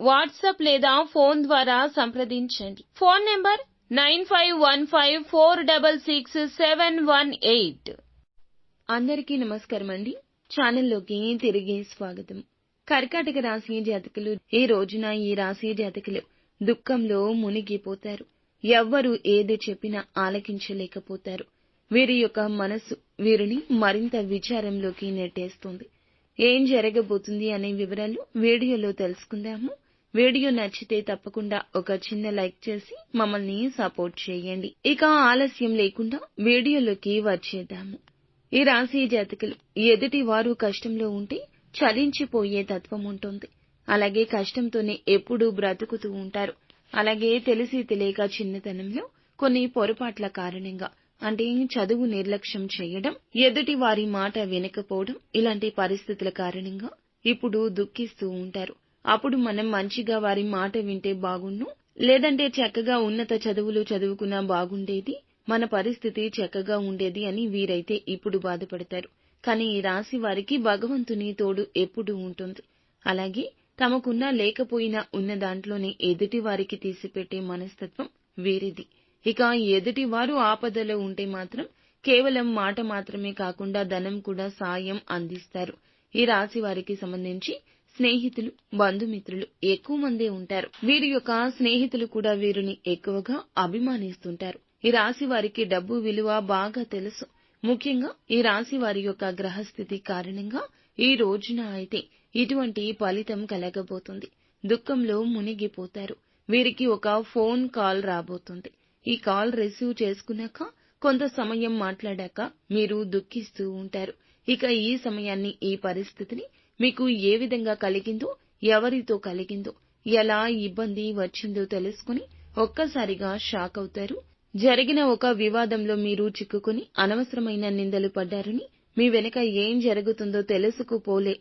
WhatsApp లేదా phone ద్వారా సంప్రదించండి. Phone number nine five one five four double six seven one eight. అందరికీ నమస్కారం అండి. ఛానల్లోకి తిరిగి స్వాగతం. కర్కాటక రాశి జాతకులు ఈ రోజున ఈ రాశి జాతకులు దుఃఖంలో మునిగిపోతారు. ఎవ్వరు ఏది చెప్పినా ఆలకించలేకపోతారు. వీరి యొక్క మనసు వీరిని మరింత విచారంలోకి నెట్టేస్తుంది. ఏం జరగబోతుంది అనే వివరాలు వీడియోలో తెలుసుకుందాము. వీడియో నచ్చితే తప్పకుండా ఒక చిన్న లైక్ చేసి మమ్మల్ని సపోర్ట్ చేయండి. ఇక ఆలస్యం లేకుండా వీడియోలోకి వచ్చేద్దాము. ఈ రాశి జాతకులు ఎదుటి వారు కష్టంలో ఉంటే చలించిపోయే తత్వం ఉంటుంది. అలాగే కష్టంతోనే ఎప్పుడూ బ్రతుకుతూ ఉంటారు. అలాగే తెలిసి తెలియక చిన్నతనంలో కొన్ని పొరపాట్ల కారణంగా అంటే చదువు నిర్లక్ష్యం చేయడం ఎదుటి వారి మాట వినకపోవడం ఇలాంటి పరిస్థితుల కారణంగా ఇప్పుడు దుఃఖిస్తూ ఉంటారు. అప్పుడు మనం మంచిగా వారి మాట వింటే బాగుండు లేదంటే చక్కగా ఉన్నత చదువులు చదువుకున్నా బాగుండేది మన పరిస్థితి చక్కగా ఉండేది అని వీరైతే ఇప్పుడు బాధపడతారు. కానీ ఈ రాశి వారికి భగవంతుని తోడు ఎప్పుడు ఉంటుంది. అలాగే తమకున్నా లేకపోయినా ఉన్న దాంట్లోనే ఎదుటి వారికి తీసిపెట్టే మనస్తత్వం వీరిది. ఇక ఎదుటి వారు ఆపదలో ఉంటే మాత్రం కేవలం మాట మాత్రమే కాకుండా ధనం కూడా సాయం అందిస్తారు. ఈ రాశి వారికి సంబంధించి స్నేహితులు బంధుమిత్రులు ఎక్కువ మందే ఉంటారు. వీరి యొక్క స్నేహితులు కూడా వీరిని ఎక్కువగా అభిమానిస్తుంటారు. ఈ రాశి వారికి డబ్బు విలువ బాగా తెలుసు. ముఖ్యంగా ఈ రాశి వారి యొక్క గ్రహస్థితి కారణంగా ఈ రోజున అయితే ఇటువంటి ఫలితం కలగబోతుంది. దుఃఖంలో మునిగిపోతారు. వీరికి ఒక ఫోన్ కాల్ రాబోతుంది. ఈ కాల్ రిసీవ్ చేసుకున్నాక కొంత సమయం మాట్లాడాక మీరు దుఃఖిస్తూ ఉంటారు. ఇక ఈ సమయాన్ని ఈ పరిస్థితిని మీకు ఏ విధంగా కలిగిందో ఎవరితో కలిగిందో ఎలా ఇబ్బంది వచ్చిందో తెలుసుకుని ఒక్కసారిగా షాక్ అవుతారు. జరిగిన ఒక వివాదంలో మీరు చిక్కుకుని అనవసరమైన నిందలు పడ్డారని మీ వెనుక ఏం జరుగుతుందో తెలుసుకుపోలే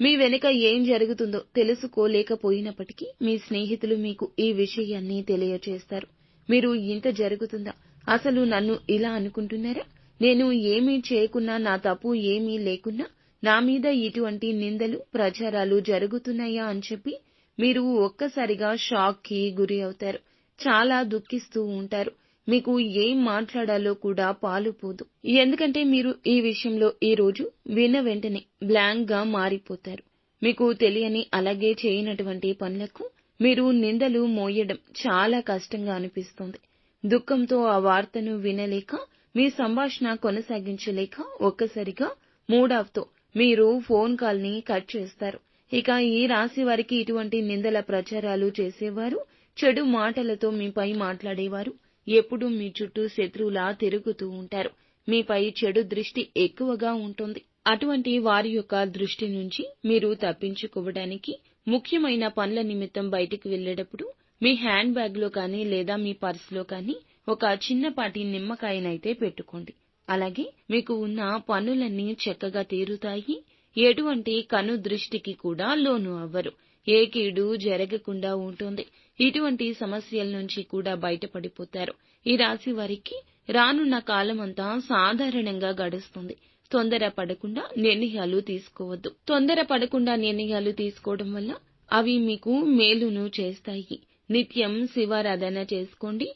మీ వెనుక ఏం జరుగుతుందో తెలుసుకోలేకపోయినప్పటికీ మీ స్నేహితులు మీకు ఈ విషయాన్ని తెలియచేస్తారు. మీరు ఇంత జరుగుతుందా? అసలు నన్ను ఇలా అనుకుంటున్నారా? నేను ఏమీ చేయకున్నా నా తప్పు ఏమీ లేకున్నా నా మీద ఇటువంటి నిందలు ప్రచారాలు జరుగుతున్నాయా అని చెప్పి మీరు ఒక్కసారిగా షాక్కి గురి అవుతారు. చాలా దుఃఖిస్తూ ఉంటారు. మీకు ఏం మాట్లాడాలో కూడా పాలుపోదు ఎందుకంటే మీరు ఈ విషయంలో ఈ రోజు విన్న వెంటనే బ్లాంక్గా మారిపోతారు. మీకు తెలియని అలాగే చేయనటువంటి పనులకు మీరు నిందలు మోయడం చాలా కష్టంగా అనిపిస్తుంది. దుఃఖంతో ఆ వార్తను వినలేక మీ సంభాషణ కొనసాగించలేక ఒక్కసారిగా మూడాఫ్తో మీరు ఫోన్ కాల్ని కట్ చేస్తారు. ఇక ఈ రాశి వారికి ఇటువంటి నిందల ప్రచారాలు చేసేవారు చెడు మాటలతో మీపై మాట్లాడేవారు. ఎప్పుడూ మీ చుట్టూ శత్రువులా తిరుగుతూ ఉంటారు. మీపై చెడు దృష్టి ఎక్కువగా ఉంటుంది. అటువంటి వారి యొక్క దృష్టి నుంచి మీరు తప్పించుకోవడానికి ముఖ్యమైన పనుల నిమిత్తం బయటికి వెళ్ళేటప్పుడు మీ హ్యాండ్ బ్యాగ్లో కానీ లేదా మీ పర్సులో కానీ ఒక చిన్నపాటి నిమ్మకాయనైతే పెట్టుకోండి. అలాగే మీకు ఉన్న పనులన్నీ చక్కగా తీరుతాయి. ఎటువంటి కను దృష్టికి కూడా లోను అవ్వరు. ఏ కీడు జరగకుండా ఉంటుంది. ఇటువంటి సమస్యల నుంచి కూడా బయటపడిపోతారు. ఈ రాశి వారికి రానున్న కాలమంతా సాధారణంగా గడుస్తుంది. తొందర పడకుండా నిర్ణయాలు తీసుకోవద్దు. తొందర పడకుండా నిర్ణయాలు తీసుకోవడం వల్ల అవి మీకు మేలును చేస్తాయి. నిత్యం శివారాధన చేసుకోండి.